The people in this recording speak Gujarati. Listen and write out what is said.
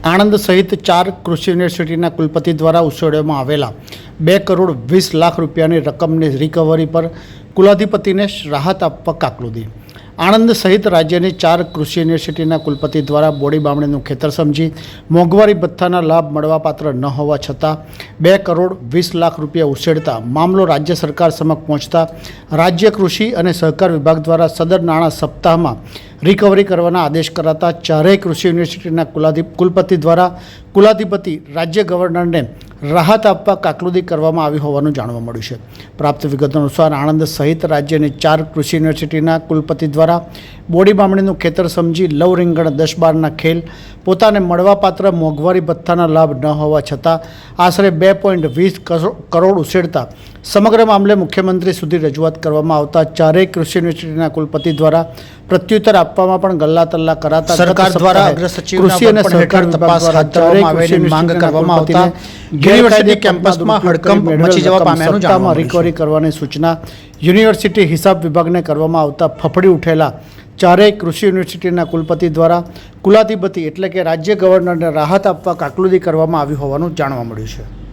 આણંદ સહિત ચાર કૃષિ યુનિવર્સિટીના કુલપતિ દ્વારા ઉછળવામાં આવેલા બે કરોડ વીસ લાખ રૂપિયાની રકમની રિકવરી પર કુલાધિપતિને રાહત આપવા કાકલુદી. આણંદ સહિત રાજ્યની ચાર કૃષિ યુનિવર્સિટીના કુલપતિ દ્વારા બોડી બામણીનું ખેતર સમજી મોંઘવારી ભથ્થાના લાભ મળવાપાત્ર ન હોવા છતાં બે કરોડ વીસ લાખ રૂપિયા ઉછેડતા મામલો રાજ્ય સરકાર સમક્ષ પહોંચતા રાજ્ય કૃષિ અને સહકાર વિભાગ દ્વારા સદર નાણાં સપ્તાહમાં રિકવરી કરવાના આદેશ કરાતા ચારેય કૃષિ યુનિવર્સિટીના કુલાધિ કુલપતિ દ્વારા કુલાધિપતિ રાજ્ય ગવર્નરને રાહત આપવા કાકલુદી કરવામાં આવી હોવાનું જાણવા મળ્યું છે. પ્રાપ્ત વિગતો અનુસાર આણંદ સહિત રાજ્યની ચાર કૃષિ યુનિવર્સિટીના કુલપતિ દ્વારા બોડી બામણીનું ખેતર સમજી લવ રીંગણ દસ બારના ખેલ પોતાને મળવાપાત્ર મોંઘવારી ભથ્થાના લાભ ન હોવા છતાં આશરે બે પોઈન્ટ વીસ કરોડ ઉછેરતા સમગ્ર મામલે મુખ્યમંત્રી સુધી રજૂઆત કરવામાં આવતા ચારેય કૃષિ યુનિવર્સિટીના કુલપતિ દ્વારા પ્રત્યુત્તર આપવામાં પણ ગલ્લા તલ્લા કરાતા સરકાર દ્વારા કૃષિ અને સહકાર તપાસ હાથ ધરવામાં આવેલી માંગ કરવામાં આવતા યુનિવર્સિટી કેમ્પસમાં હડકંપ મચી જવા પામ્યાનું જાણવા. રિકવરી કરવાની સૂચના યુનિવર્સિટી હિસાબ વિભાગને કરવામાં આવતા ફફડી ઉઠેલા ચારેય કૃષિ યુનિવર્સિટીના કુલપતિ દ્વારા કુલાધિપતિ એટલે કે રાજ્ય ગવર્નરને રાહત આપવા કાકલુદી કરવામાં આવી હોવાનું જાણવા મળ્યું છે